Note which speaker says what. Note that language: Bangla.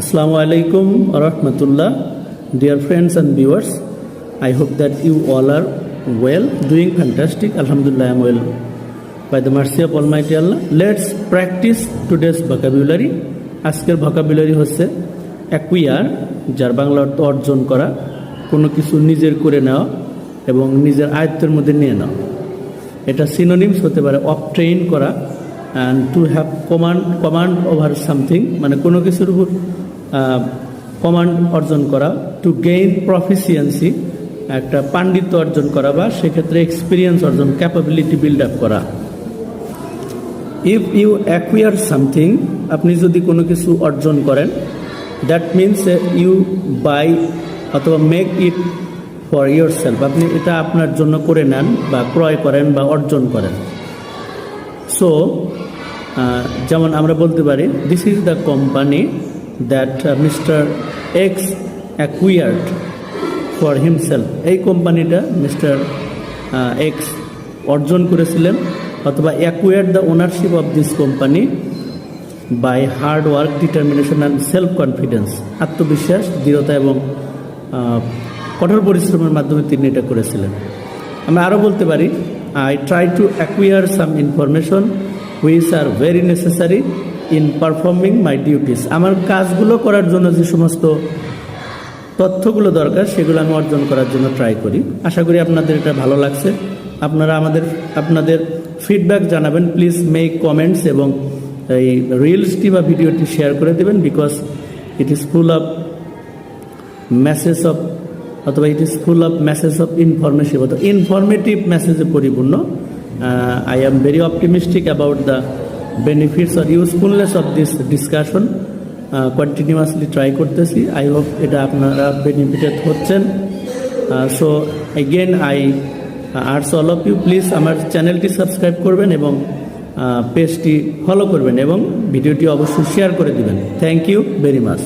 Speaker 1: আসসালামু আলাইকুম রহমতুল্লাহ dear friends and viewers I hope that you all are well doing fantastic আলহামদুলিল্লাহ am well by the mercy of almighty Allah let's practice today's vocabulary আজকের ভোকাবুলারি হচ্ছে অ্যাকুইয়ার যার বাংলা অর্থ অর্জন করা, কোনো কিছু নিজের করে নেওয়া এবং নিজের আয়ত্তের মধ্যে নিয়ে নেওয়া। এটা সিনোনিমস হতে পারে অফ অপট্রেইন করা and to have command command over something মানে কোনো কিছুর কমান্ড অর্জন করা টু গেইন প্রফিসিয়েন্সি একটা পাণ্ডিত্য অর্জন করা বা সেক্ষেত্রে এক্সপিরিয়েন্স অর্জন ক্যাপাবিলিটি বিল্ড আপ করা। ইফ ইউ অ্যাকুয়ার সামথিং আপনি যদি কোনো কিছু অর্জন করেন দ্যাট মিনস ইউ বাই অথবা make it for yourself আপনি এটা আপনার জন্য করে নেন বা ক্রয় করেন বা অর্জন করেন। সো যেমন আমরা বলতে পারি this is the company that mister X acquired for himself এই কোম্পানিটা মিস্টার এক্স অর্জন করেছিলেন অথবা acquired the ownership of this company by hard work determination and self confidence আত্মবিশ্বাস দৃঢ়তা এবং আহ, কঠোর পরিশ্রমের মাধ্যমে তিনি এটা করেছিলেন। আমরা আরও বলতে পারি I try to acquire some information which are very necessary in performing my duties আমার কাজগুলো করার জন্য যে সমস্ত তথ্যগুলো দরকার, সেগুলো আমি অর্জন করার জন্য ট্রাই করি। আশা করি আপনাদের এটা ভালো লাগছে। আপনারা আমাদের, আপনাদের ফিডব্যাক জানাবেন। প্লিজ মেক কমেন্টস এবং এই রিলসটি বা ভিডিওটি শেয়ার করে দেবেন because it is full of message of অথবা it is full of message of informative অথবা ইনফরমেটিভ মেসেজে পরিপূর্ণ। I am very optimistic about the benefits R usefulness of this discussion continuously try করতেছি। আই হোপ এটা আপনারা বেনিফিটেড হচ্ছেন। So again I arts all of you please আমার চ্যানেলটি সাবস্ক্রাইব করবেন এবং পেজটি ফলো করবেন এবং ভিডিওটি অবশ্যই শেয়ার করে দেবেন। Thank you very much